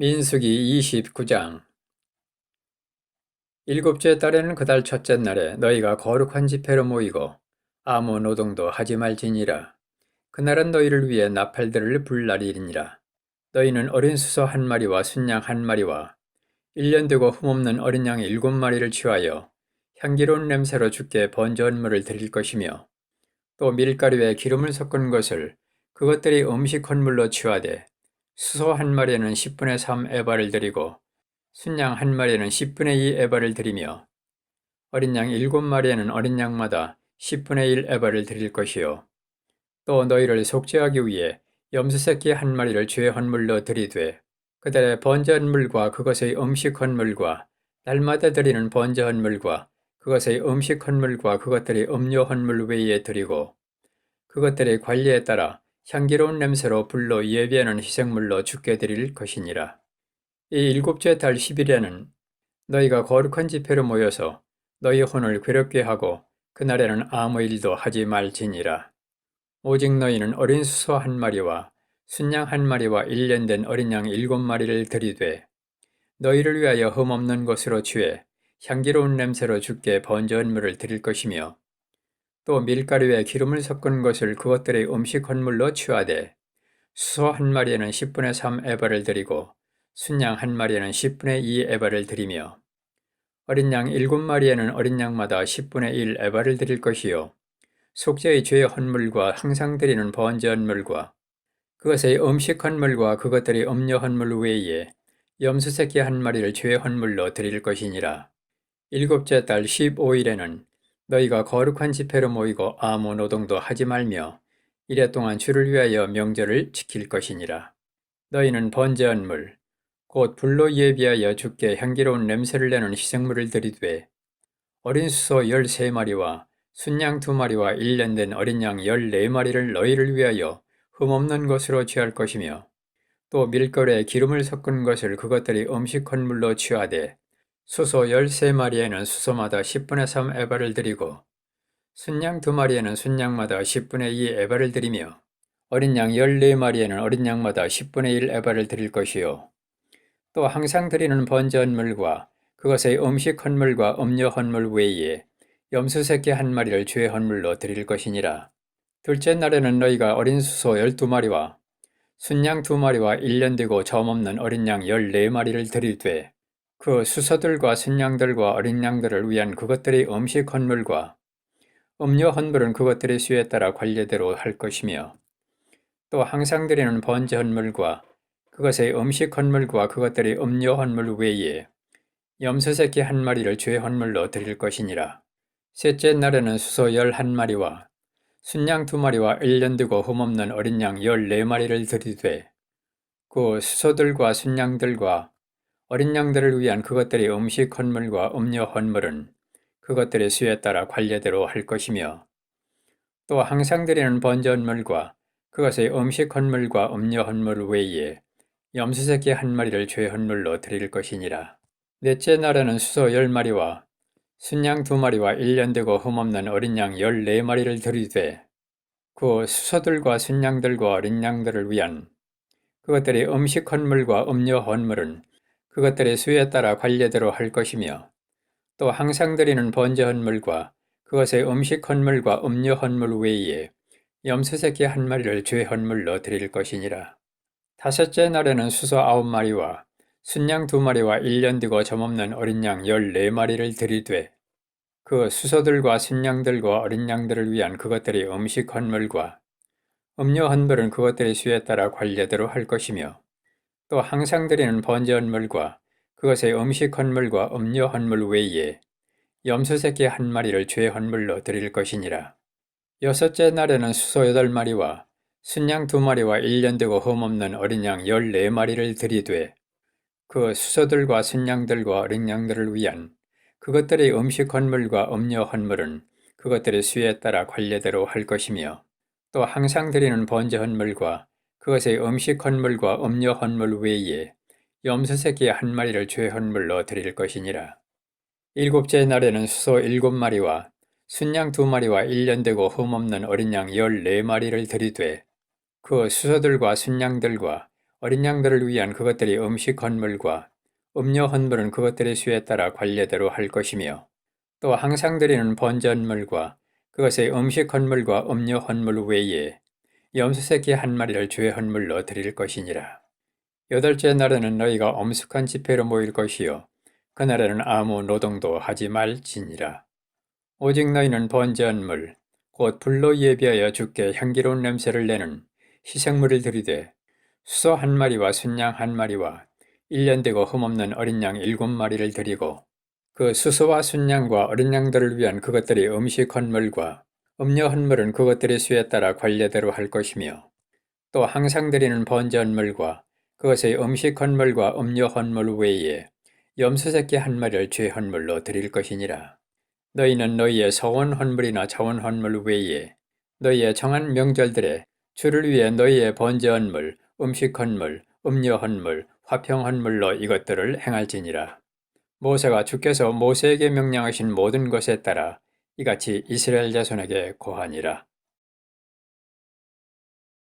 민수기 29장 일곱째 달에는 그달 첫째 날에 너희가 거룩한 집회로 모이고 아무 노동도 하지 말지니라. 그날은 너희를 위해 나팔들을 불 날이니라. 너희는 어린 수소 한 마리와 순양 한 마리와 일년 되고 흠없는 어린 양 일곱 마리를 취하여 향기로운 냄새로 주께 번제 헌물을 드릴 것이며 또 밀가루에 기름을 섞은 것을 그것들이 음식 헌물로 취하되 수소 한 마리에는 10분의 3 에바를 드리고 순양 한 마리에는 10분의 2 에바를 드리며 어린 양 일곱 마리에는 어린 양마다 10분의 1 에바를 드릴 것이요. 또 너희를 속죄하기 위해 염소 새끼 한 마리를 죄 헌물로 드리되 그들의 번제 헌물과 그것의 음식 헌물과 날마다 드리는 번제 헌물과 그것의 음식 헌물과 그것들의 음료 헌물 외에 드리고 그것들의 관리에 따라 향기로운 냄새로 불로 예비하는 희생물로 죽게 드릴 것이니라. 이 일곱째 달 10일에는 너희가 거룩한 집회로 모여서 너희 혼을 괴롭게 하고 그날에는 아무 일도 하지 말지니라. 오직 너희는 어린 수소 한 마리와 순양 한 마리와 일년 된 어린 양 일곱 마리를 들이되 너희를 위하여 흠없는 것으로 취해 향기로운 냄새로 죽게 번제 헌물을 드릴 것이며 또 밀가루에 기름을 섞은 것을 그것들의 음식 헌물로 취하되 수소 한 마리에는 10분의 3 에바를 드리고 순양 한 마리에는 10분의 2 에바를 드리며 어린 양 일곱 마리에는 어린 양마다 10분의 1 에바를 드릴 것이요. 속죄의 죄의 헌물과 항상 드리는 번제 헌물과 그것의 음식 헌물과 그것들의 음료 헌물 외에 염소 새끼 한 마리를 죄의 헌물로 드릴 것이니라. 일곱째 달 15일에는 너희가 거룩한 집회로 모이고 아무 노동도 하지 말며 이래 동안 주를 위하여 명절을 지킬 것이니라. 너희는 번제한 물 곧 불로 예비하여 주께 향기로운 냄새를 내는 희생물을 드리되 어린 수소 열세 마리와 순양 두 마리와 일년 된 어린 양 열네 마리를 너희를 위하여 흠없는 것으로 취할 것이며 또 밀가루에 기름을 섞은 것을 그것들이 음식 헌물로 취하되 수소 13마리에는 수소마다 10분의 3 에바를 드리고 순양 2마리에는 순양마다 10분의 2 에바를 드리며 어린 양 14마리에는 어린 양마다 10분의 1 에바를 드릴 것이요. 또 항상 드리는 번제 헌물과 그것의 음식 헌물과 음료 헌물 외에 염소 새끼 한 마리를 죄 헌물로 드릴 것이니라. 둘째 날에는 너희가 어린 수소 12마리와 순양 2마리와 1년 되고 점 없는 어린 양 14마리를 드리되 그 수소들과 순양들과 어린 양들을 위한 그것들의 음식 헌물과 음료 헌물은 그것들의 수에 따라 관례대로 할 것이며 또 항상 드리는 번제 헌물과 그것의 음식 헌물과 그것들의 음료 헌물 외에 염소 새끼 한 마리를 죄 헌물로 드릴 것이니라. 셋째 날에는 수소 열 한 마리와 순양 두 마리와 일년 되고 흠없는 어린 양 열네 마리를 드리되 그 수소들과 순양들과 어린 양들을 위한 그것들의 음식 헌물과 음료 헌물은 그것들의 수에 따라 관례대로 할 것이며 또 항상 드리는 번제 헌물과 그것의 음식 헌물과 음료 헌물 외에 염소 새끼 한 마리를 죄 헌물로 드릴 것이니라. 넷째 날에는 수소 열 마리와 순양 두 마리와 일년 되고 흠없는 어린 양 열네 마리를 드리되 그 수소들과 순양들과 어린 양들을 위한 그것들의 음식 헌물과 음료 헌물은 그것들의 수에 따라 관례대로 할 것이며 또 항상 드리는 번제 헌물과 그것의 음식 헌물과 음료 헌물 외에 염소 새끼 한 마리를 죄 헌물로 드릴 것이니라. 다섯째 날에는 수소 아홉 마리와 순양 두 마리와 일년 되고 점없는 어린 양 열네 마리를 드리되 그 수소들과 순양들과 어린 양들을 위한 그것들의 음식 헌물과 음료 헌물은 그것들의 수에 따라 관례대로 할 것이며 또 항상 드리는 번제 헌물과 그것의 음식 헌물과 음료 헌물 외에 염소 새끼 한 마리를 죄 헌물로 드릴 것이니라. 여섯째 날에는 수소 여덟 마리와 순양 두 마리와 일년 되고 흠없는 어린 양 열네 마리를 드리되 그 수소들과 순양들과 어린 양들을 위한 그것들의 음식 헌물과 음료 헌물은 그것들의 수에 따라 관례대로 할 것이며 또 항상 드리는 번제 헌물과 그것의 음식 헌물과 음료 헌물 외에 염소 새끼 한 마리를 죄 헌물로 드릴 것이니라. 일곱째 날에는 수소 일곱 마리와 순양 두 마리와 일년 되고 흠없는 어린 양 열네 마리를 드리되 그 수소들과 순양들과 어린 양들을 위한 그것들이 음식 헌물과 음료 헌물은 그것들의 수에 따라 관례대로 할 것이며 또 항상 드리는 번전물과 그것의 음식 헌물과 음료 헌물 외에 염소 새끼 한 마리를 주의 헌물로 드릴 것이니라. 여덟째 날에는 너희가 엄숙한 집회로 모일 것이요 그날에는 아무 노동도 하지 말지니라. 오직 너희는 번제한물 곧 불로 예비하여 주께 향기로운 냄새를 내는 희생물을 드리되 수소 한 마리와 순양 한 마리와 일년 되고 흠없는 어린 양 일곱 마리를 드리고 그 수소와 순양과 어린 양들을 위한 그것들이 음식 헌물과 음료 헌물은 그것들의 수에 따라 관례대로 할 것이며 또 항상 드리는 번제 헌물과 그것의 음식 헌물과 음료 헌물 외에 염소 새끼 한 마리를 죄 헌물로 드릴 것이니라. 너희는 너희의 서원 헌물이나 자원 헌물 외에 너희의 정한 명절들에 주를 위해 너희의 번제 헌물, 음식 헌물, 음료 헌물, 화평 헌물로 이것들을 행할지니라. 모세가 주께서 모세에게 명령하신 모든 것에 따라 이같이 이스라엘 자손에게 고하니라.